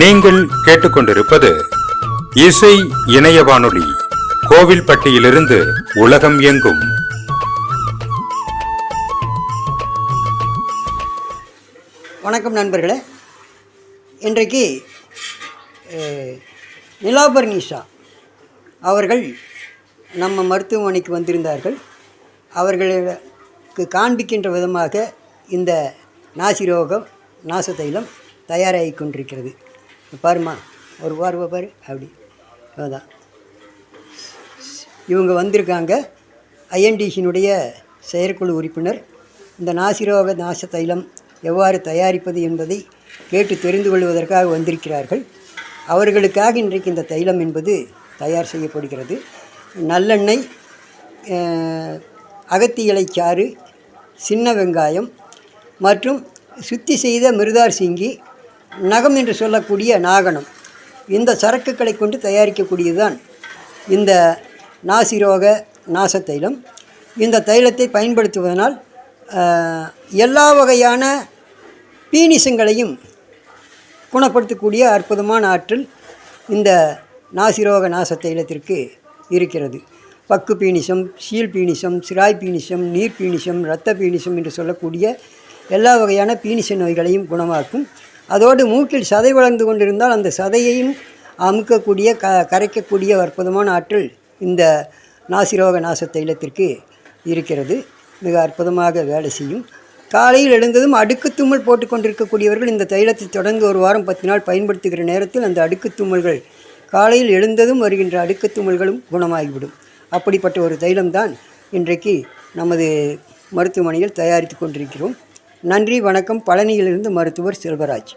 நீங்கள் கேட்டுக்கொண்டிருப்பது இசை இணைய வானொலி கோவில்பட்டியிலிருந்து உலகம் எங்கும். வணக்கம் நண்பர்களே. இன்றைக்கு நிலாபர் நிஷா அவர்கள் நம்ம மருத்துவமனைக்கு வந்திருந்தார்கள். அவர்களுக்கு காண்பிக்கின்ற விதமாக இந்த நாசிரோகம் நாச தைலம் தயாராகி கொண்டிருக்கிறது. பாருமா ஒரு பார்வை பாரு அப்படி. அதுதான் இவங்க வந்திருக்காங்க ஐஎன்டிசியினுடைய செயற்குழு உறுப்பினர். இந்த நாசிரோக நாச தைலம் எவ்வாறு தயாரிப்பது என்பதை கேட்டு தெரிந்து கொள்வதற்காக வந்திருக்கிறார்கள். அவர்களுக்காக இன்றைக்கு இந்த தைலம் என்பது தயார் செய்யப்படுகிறது. நல்லெண்ணெய் அஹ், அகத்தி இலைச்சாறு சின்ன வெங்காயம் மற்றும் சுத்தி செய்த மிருதார் சிங்கி நகம் என்று சொல்லக்கூடிய நாகனம். இந்த சரக்குகளை கொண்டு தயாரிக்கக்கூடியதுதான் இந்த நாசிரோக நாச தைலம் இந்த தைலத்தை பயன்படுத்துவதனால் எல்லா வகையான பீனிசங்களையும் குணப்படுத்தக்கூடிய அற்புதமான ஆற்றல் இந்த நாசிரோக நாச தைலத்திற்கு இருக்கிறது. பக்கு பீனிசம் சீல் பீனிசம் சிராய் பீனிசம் நீர் பீனிசம் இரத்த பீனிசம் என்று சொல்லக்கூடிய எல்லா வகையான பீனிச நோய்களையும் குணமாக்கும் அதோடு மூக்கில் சதை வளர்ந்து கொண்டிருந்தால் அந்த சதையையும் அமுக்கக்கூடிய க கரைக்கக்கூடிய அற்புதமான ஆற்றல் இந்த நாசிரோக நாச தைலத்திற்கு இருக்கிறது. மிக அற்புதமாக வேலை செய்யும். காலையில் எழுந்ததும் அடுக்கு தும்மல் போட்டு கொண்டிருக்கக்கூடியவர்கள் இந்த தைலத்தை தொடர்ந்து ஒரு வாரம் பத்து நாள் பயன்படுத்துகிற நேரத்தில் அந்த அடுக்கு தும்மல்கள் காலையில் எழுந்ததும் வருகின்ற அடுக்கு தும்மல்களும் குணமாகிவிடும். அப்படிப்பட்ட ஒரு தைலம்தான் இன்றைக்கு நமது மருத்துவமனையில் தயாரித்து கொண்டிருக்கிறோம். நன்றி வணக்கம். பழனியிலிருந்து மருத்துவர் செல்வராஜ்.